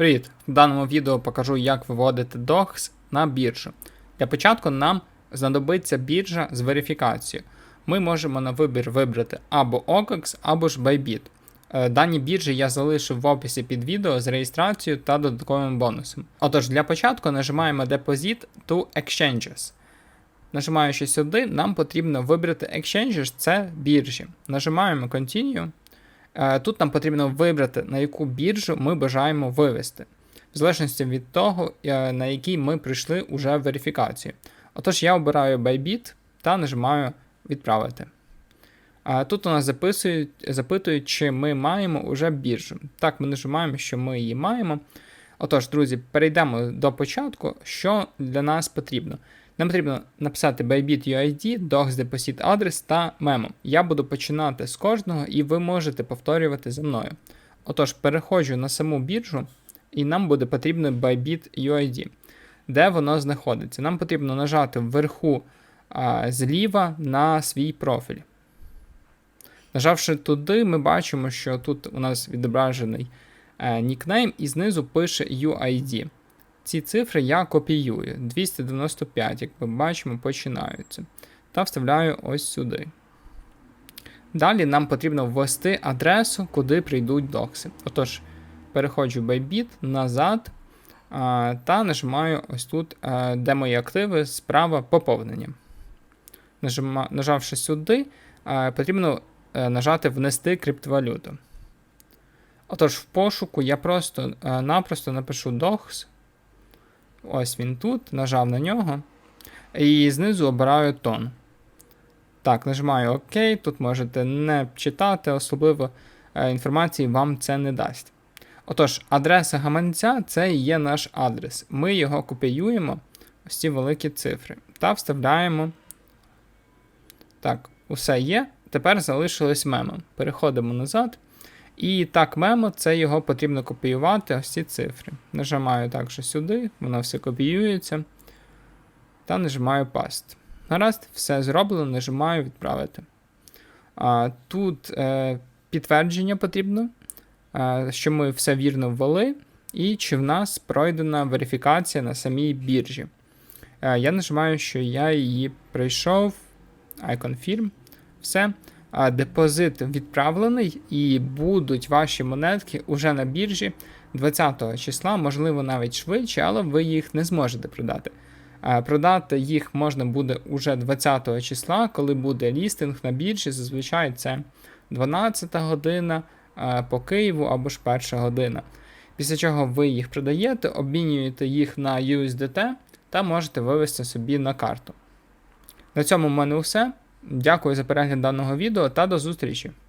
Привіт! В даному відео покажу, як виводити DOX на біржу. Для початку нам знадобиться біржа з верифікацією. Ми можемо на вибір вибрати або OKEX, або ж Bybit. Е, Дані біржі я залишив в описі під відео з реєстрацією та додатковим бонусом. Отож, для початку нажимаємо Deposit to Exchanges. Нажимаючи сюди, нам потрібно вибрати Exchanges, це біржі. Нажимаємо Continue. Е, Тут нам потрібно вибрати, на яку біржу ми бажаємо вивести, в залежності від того, е, на якій ми прийшли уже в верифікацію. Отож, я обираю Bybit та нажимаю Відправити. Тут у нас записують, запитують, чи ми маємо уже біржу. Так, ми нажимаємо, що ми її маємо. Отож, друзі, перейдемо до початку, що для нас потрібно. Нам потрібно написати Bybit UID, Docs Deposit адрес та мемо. Я буду починати з кожного, і ви можете повторювати за мною. Отож, переходжу на саму біржу, і нам буде потрібно Bybit UID. Де воно знаходиться? Нам потрібно нажати вверху а, зліва на свій профіль. Нажавши туди, ми бачимо, що тут у нас відображений е, нікнейм, і знизу пише UID. Ці цифри я копіюю. 295, як ми бачимо, починаються. Та вставляю ось сюди. Далі нам потрібно ввести адресу, куди прийдуть докси. Отож, переходжу в Bybit назад та нажимаю ось тут, а, де мої активи, справа поповнення. Нажавши сюди, а, потрібно а, нажати Внести криптовалюту. Отож, в пошуку я просто-напросто напишу DOX. Ось він тут, нажав на нього. І знизу обираю тон. Так, нажимаю ОК. Тут можете не читати, особливо е, інформації вам це не дасть. Отож, адреса гаманця це і є наш адрес. Ми його копіюємо, ось ці великі цифри, та вставляємо. Так, усе є. Тепер залишилось мемо. Переходимо назад. І так, мемо, це його потрібно копіювати, ось ці цифри. Нажимаю також сюди, воно все копіюється. Та нажимаю Paste. Гаразд, все зроблено, нажимаю відправити. А, Тут е, підтвердження потрібно, е, що ми все вірно ввели, і чи в нас пройдена верифікація на самій біржі. Е, я нажимаю, що я її пройшов. I confirm. Все. Депозит відправлений, і будуть ваші монетки уже на біржі 20 числа, можливо, навіть швидше, але ви їх не зможете продати. Продати їх можна буде уже 20 числа, коли буде лістинг на біржі. Зазвичай це 12 година по Києву або ж 1 година. Після чого ви їх продаєте, обмінюєте їх на USDT та можете вивести собі на карту. На цьому в мене все. Дякую за перегляд даного відео та до зустрічі!